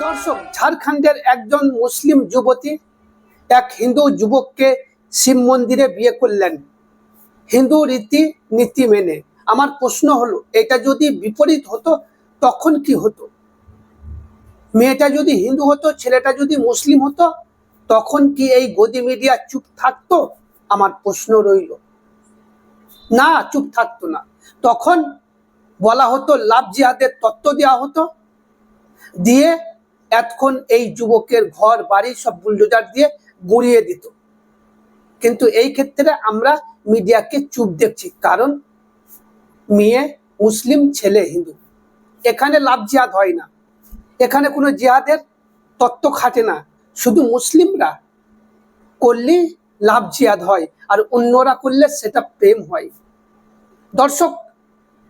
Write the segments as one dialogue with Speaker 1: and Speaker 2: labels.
Speaker 1: দর্শক, ঝাড়খণ্ডের একজন মুসলিম যুবতী এক হিন্দু যুবককে শিব মন্দিরে বিয়ে করলেন। হিন্দু রীতি নীতি মেনে। আমার প্রশ্ন হলো, এটা যদি বিপরীত হতো, তখন কি হতো? মেয়েটা যদি হিন্দু হতো, ছেলেটা যদি মুসলিম হতো, তখন কি এই গদি মিডিয়া চুপ থাকতো? আমার প্রশ্ন রইল। না, চুপ থাকতো না। তখন বলা হতো, লাভ জিহাদের তত্ত্ব দেওয়া হতো। দিয়ে এতক্ষণ এই যুবকের ঘর, বাড়ি সব বুলডোজার দিয়ে গড়িয়ে দিত। কিন্তু এই ক্ষেত্রে আমরা মিডিয়াকে চুপ দেখছি, কারণ মেয়ে মুসলিম ছেলে হিন্দু। এখানে লাভ জিহাদ হয় না। এখানে কোনো জিহাদের তত্ত্ব খাটে না। শুধু মুসলিমরা করলে লাভ জিহাদ হয়, আর অন্যরা করলে সেটা প্রেম হয়। দর্শক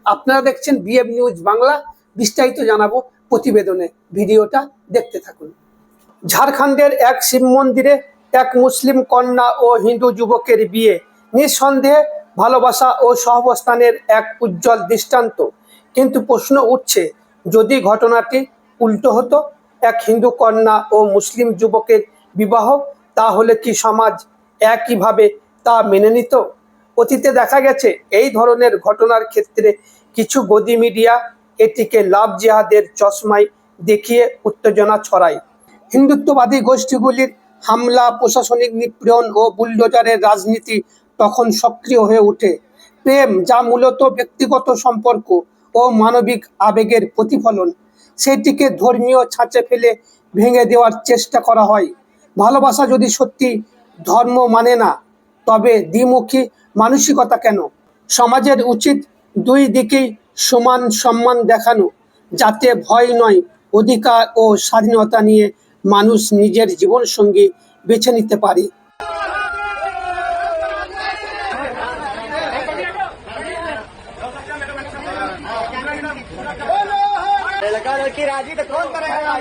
Speaker 1: আপনারা দেখছেন বিএম নিউজ বাংলা, বিস্তারিত জানাব প্রতিবেদনে। ভিডিওটা দেখতে থাকুন। ঝাড়খণ্ডের এক শিব মন্দিরে এক মুসলিম কন্যা ও হিন্দু যুবকের বিয়ে। নিঃসন্দেহে ভালোবাসা ও সহবস্থানের এক উজ্জ্বল দৃষ্টান্ত। কিন্তু প্রশ্ন উঠছে, যদি ঘটনাটি উল্টো হতো, এক হিন্দু কন্যা ও মুসলিম যুবকের বিবাহ, তাহলে কি সমাজ একইভাবে তা মেনে নিত? অতীতে দেখা গেছে, এই ধরনের ঘটনার ক্ষেত্রে কিছু গদি মিডিয়া এটিকে লাভ জিহাদের চশমায় দেখিয়ে উত্তেজনা ছড়ায়। হিন্দুত্ববাদী গোষ্ঠীগুলির হামলা, প্রশাসনিক নিপীড়ন ও বুলডোজারের রাজনীতি তখন সক্রিয় হয়ে ওঠে। প্রেম যা মূলত ব্যক্তিগত সম্পর্ক ও মানবিক আবেগের প্রতিফলন, সেটিকে ধর্মীয় ছাঁচে ফেলে ভেঙে দেওয়ার চেষ্টা করা হয়। ভালোবাসা যদি সত্যি ধর্ম মানে না তবে দ্বিমুখী মানসিকতা কেন সমাজের উচিত দুই দিকেই সমান সম্মান দেখানো যাতে ভয় নয় অধিকার ও স্বাধীনতা নিয়ে মানুষ নিজের জীবনসঙ্গী বেছে নিতে পারে
Speaker 2: लड़का लड़की राजी तो कौन करेगा